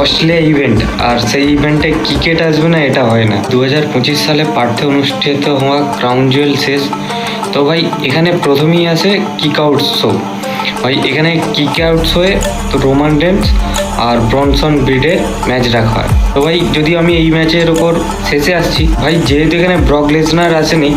Australia event আর সেই ইভেন্টে cricket আসবে না, এটা হয় না। দু হাজার পঁচিশ সালে পার্থে অনুষ্ঠিত হওয়া ক্রাউন জুয়েল শেষ। তো ভাই, এখানে প্রথমেই আসে কিক আউট শো ভাই, এখানে কিক আউট শোয়ে তো রোমান রেন্স আর ব্রনসন ব্রিডের ম্যাচ রাখা হয়। তো ভাই, যদি আমি এই ম্যাচের ওপর শেষে আসছি, ভাই, যেহেতু এখানে ব্রক লেসনার আসেনি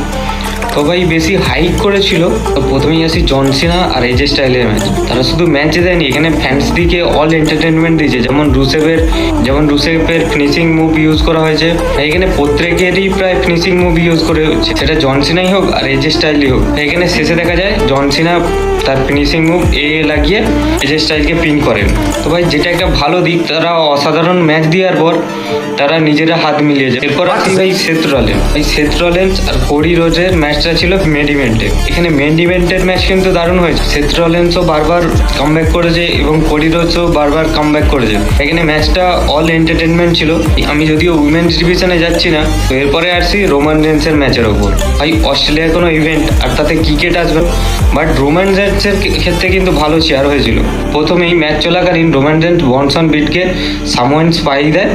ভাই বেশি হাইক করেছিল। তো প্রথমেই আসি জনসিনা আর এজে স্টাইলের ম্যাচ তারা শুধু ম্যাচে দেয়নি, এখানে ফ্যান্স দিকে অল এন্টারটেনমেন্ট দিয়েছে। যেমন রুসেফের যেমন রুসেফের ফিনিশিং মুভ ইউজ করা হয়েছে এখানে প্রত্যেকেরই প্রায় ফিনিশিং মুভ ইউজ করে সেটা জনসিনাই হোক আর এজে স্টাইলই হোক। এখানে শেষে দেখা যায় জনসিনা তার ফিনিশিং মুভ এ লাগিয়ে এজে স্টাইলকে পিন করেন। তো ভাই, যেটা একটা ভালো দিক, তারা অসাধারণ ম্যাচ দেওয়ার পর তারা নিজেরা হাত মিলিয়ে যায়। এরপর আসি ভাই সেথ রলেন এই সেথ রলেন্স আর কোডি রোজের ম্যাচটা ছিল মেন ইভেন্টে এখানে মেন ইভেন্টের ম্যাচ কিন্তু দারুণ হয়েছে। সেথ রলেন্সও বারবার কামব্যাক করেছে এবং কোডি রোজও বারবার কামব্যাক করেছে। এখানে ম্যাচটা অল এন্টারটেনমেন্ট ছিল। আমি যদিও উইমেন্স ডিভিশনে যাচ্ছি না, তো এরপরে আসছি রোমান রেন্সের ম্যাচের ওপর। ভাই অস্ট্রেলিয়ার কোনো ইভেন্ট আর তাতে ক্রিকেট আসবে বাট রোমান রেন্সের ক্ষেত্রে কিন্তু ভালো চেয়ার হয়েছিল। প্রথমেই ম্যাচ চলাকালীন রোমান রেন্স বনসন বিটকে সামোয়েন স্পাই দেয়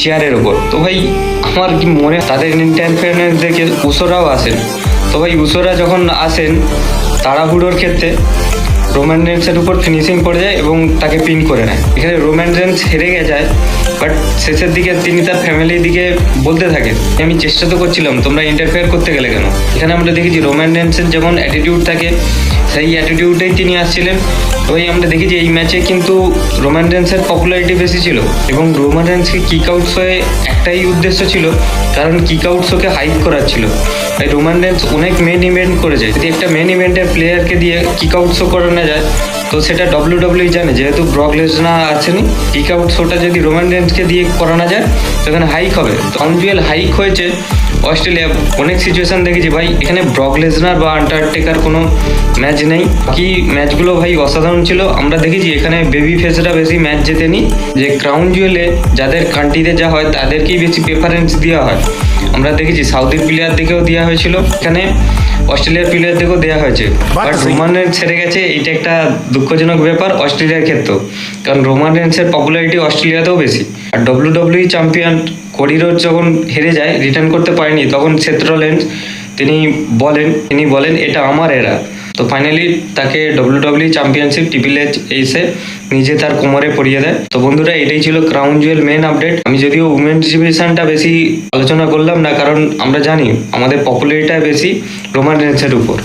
চেয়ারের ওপর তো ভাই, আমার কি মনে তাদের ইন্টারফেয়ারেন্স দেখে উসোরাও আসেন। তো ভাই, উসোরা যখন আসেন, তাড়াহুড়োর ক্ষেত্রে রোমান রেন্সের উপর ফিনিশিং পড়ে যায় এবং তাকে পিন করে নেয়। এখানে রোমান রেন্স হেরে গে যায় বাট শেষের দিকে তিনি তার ফ্যামিলির দিকে বলতে থাকেন, আমি চেষ্টা তো করছিলাম, তোমরা ইন্টারফেয়ার করতে গেলে কেন? এখানে আমরা দেখেছি রোমান রেন্সের যেমন অ্যাটিটিউড থাকে সেই অ্যাটিটিউডেই তিনি আসছিলেন। ওই আমরা দেখি যে এই ম্যাচে কিন্তু রোমান রেন্সের পপুলারিটি বেশি ছিল এবং রোমান রেন্সকে কিক আউট শোয়ে একটাই উদ্দেশ্য ছিল, কারণ কিক আউট শোকে হাইপ করার ছিল। তাই রোমান রেন্স অনেক মেন ইভেন্ট করে যায়। যদি একটা মেন ইভেন্টের প্লেয়ারকে দিয়ে কিক আউট শো করানো যায় তো সেটা ডব্লিউ ডব্লিউ জানে যেহেতু ব্রক লেসনা আছেনি কিক আউট শোটা যদি রোমান রেন্সকে দিয়ে করানো যায় সেখানে হাইক হবে। তো অনজুয়েল হাইক হয়েছে অস্ট্রেলিয়া অনেক সিচুয়েশন দেখেছি। ভাই এখানে ব্রক লেসনার বা আন্টারটেকার কোনো ম্যাচ নেই। কি ম্যাচগুলো ভাই অসাধারণ ছিল আমরা দেখেছি এখানে বেবি ফেসরা বেশি ম্যাচ জেতেনি। যে ক্রাউন জুয়েলে যাদের কান্ট্রিতে যা হয় তাদেরকেই বেশি প্রেফারেন্স দেওয়া হয়। আমরা দেখেছি সাউথের প্লেয়ার দিকেও দেওয়া হয়েছিল। এখানে অস্ট্রেলিয়ার প্লেয়ার দিকেও দেওয়া হয়েছে। বাট রোমান রেন্স ছেড়ে গেছে এটা একটা দুঃখজনক ব্যাপার অস্ট্রেলিয়ার ক্ষেত্রেও, কারণ রোমান রেন্সের পপুলারিটি অস্ট্রেলিয়াতেও বেশি। আর ডব্লিউ ডব্লিউ চ্যাম্পিয়ন কোরিরোড যখন হেরে যায় রিটার্ন করতে পারেনি, তখন ক্ষেত্র সেত্রলেন্স তিনি বলেন তিনি বলেন, এটা আমার এরা তো ফাইনালি তাকে ডব্লিউ ডব্লিউ চ্যাম্পিয়নশিপ টিপিল এসে নিজে তার কোমরে পরিয়ে দেয়। তো বন্ধুরা, এটাই ছিল ক্রাউন জুয়েল মেন আপডেট আমি যদিও উমেন ডিভিশনটা বেশি আলোচনা করলাম না, কারণ আমরা জানি আমাদের পপুলারিটা বেশি রোমান রেন্সের উপর।